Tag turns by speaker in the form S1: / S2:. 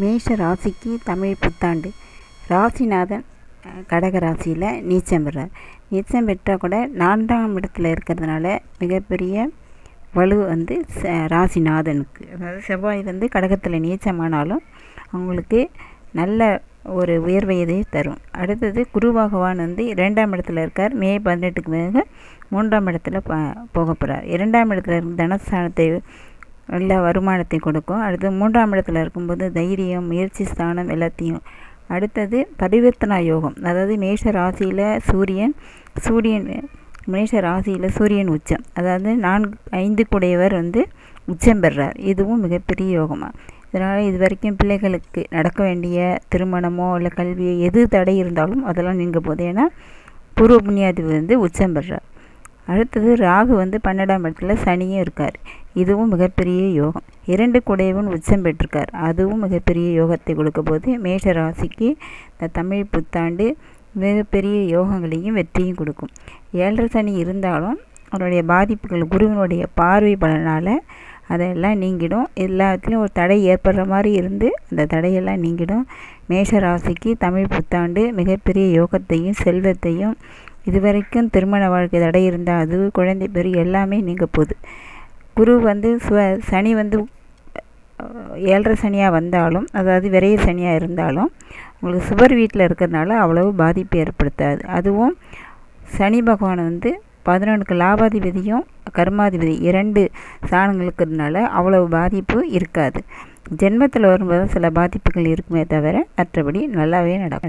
S1: மேஷ ராசிக்கு தமிழ் புத்தாண்டு. ராசிநாதன் கடக ராசியில் நீச்சம் பெறார் நீச்சம் பெற்றால் கூட நான்காம் இடத்துல இருக்கிறதுனால மிகப்பெரிய வலு வந்து ச ராசிநாதனுக்கு. அதாவது செவ்வாய் வந்து கடகத்தில் நீச்சமானாலும் அவங்களுக்கு நல்ல ஒரு உயர்வை இதை தரும். அடுத்தது குரு பகவான் வந்து இரண்டாம் இடத்துல இருக்கார். மே பதினெட்டுக்கு பிறகு மூன்றாம் இடத்துல ப போக போகிறார் இரண்டாம் இடத்துல தனஸ்தானத்தை நல்ல வருமானத்தை கொடுக்கும். அடுத்து மூன்றாம் இடத்துல இருக்கும்போது தைரியம் முயற்சி ஸ்தானம் எல்லாத்தையும். அடுத்தது பரிவர்த்தனா யோகம். அதாவது மேஷ ராசியில் சூரியன் சூரியன் மேஷ ராசியில் சூரியன் உச்சம். அதாவது நான்கு ஐந்து குடையவர் வந்து உச்சம் பெறார். இதுவும் மிகப்பெரிய யோகமாக இதனால் இது வரைக்கும் பிள்ளைகளுக்கு நடக்க வேண்டிய திருமணமோ இல்லை கல்வியோ எது தடை இருந்தாலும் அதெல்லாம் நீங்கள் போது. ஏன்னா பூர்வ புண்ணியாதிபதி வந்து உச்சம் பெறார். அடுத்தது ராகு வந்து பன்னெண்டாம் இடத்துல சனியும் இருக்கார். இதுவும் மிகப்பெரிய யோகம். இரண்டு குடையவன் உச்சம் பெற்றிருக்கார். அதுவும் மிகப்பெரிய யோகத்தை கொடுக்க போது மேஷ ராசிக்கு இந்த தமிழ் புத்தாண்டு மிகப்பெரிய யோகங்களையும் வெற்றியும் கொடுக்கும். ஏழரை சனி இருந்தாலும் அவருடைய பாதிப்புகள் குருவினுடைய பார்வை பலனால் அதெல்லாம் நீங்கிடும். எல்லாத்துலேயும் ஒரு தடை ஏற்படுற மாதிரி இருந்து அந்த தடையெல்லாம் நீங்கிடும். மேஷ ராசிக்கு தமிழ் புத்தாண்டு மிகப்பெரிய யோகத்தையும் செல்வத்தையும் இது வரைக்கும் திருமண வாழ்க்கை தடை இருந்தால் அது குழந்தை பெரிய எல்லாமே நீங்க போகுது குரு வந்து சுவ சனி வந்து ஏழரை சனியாக வந்தாலும் அதாவது விரைய சனியாக இருந்தாலும் உங்களுக்கு சுவர் வீட்டில் இருக்கிறதுனால அவ்வளவு பாதிப்பு ஏற்படுத்தாது. அதுவும் சனி பகவான் வந்து பதினொன்றுக்கு லாபாதிபதியும் கர்மாதிபதி இரண்டு ஸ்தானங்களுக்கு இருக்கிறதுனால அவ்வளவு பாதிப்பு இருக்காது. ஜென்மத்தில் வரும்போது சில பாதிப்புகள் இருக்குமே தவிர மற்றபடி நல்லாவே நடக்கும்.